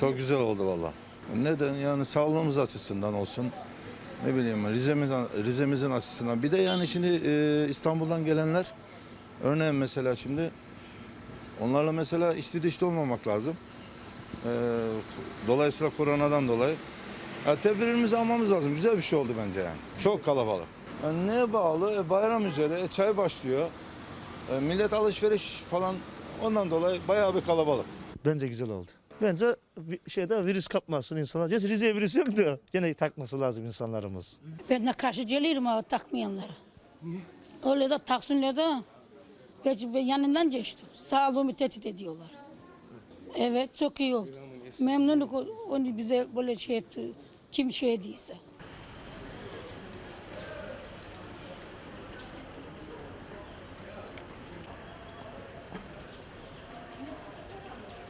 Çok güzel oldu valla. Neden? Yani sağlığımız açısından olsun. Ne bileyim Rize'mizin, Rize'mizin açısından. Bir de yani şimdi e, İstanbul'dan gelenler örneğin mesela şimdi onlarla mesela içli dışlı olmamak lazım. E, dolayısıyla koronadan dolayı. Ya tedbirimizi almamız lazım. Güzel bir şey oldu bence yani. Çok kalabalık. Yani neye bağlı? E, bayram üzere. E, çay başlıyor. E, millet alışveriş falan ondan dolayı bayağı bir kalabalık. Bence güzel oldu. Bence vi- şeyde virüs kapmasın insanlar. Gerçi Rize'ye virüs yok da gene takması lazım insanlarımız. Ben de karşı gelirim ama takmayanlara. Niye? Öyle de taksınlar da. Ben, ben yanından geçtim. Sağlığımı tehdit ediyorlar. Evet çok iyi oldu. Memnunuk o- onu bize böyle şey etti. Kim şey değilse.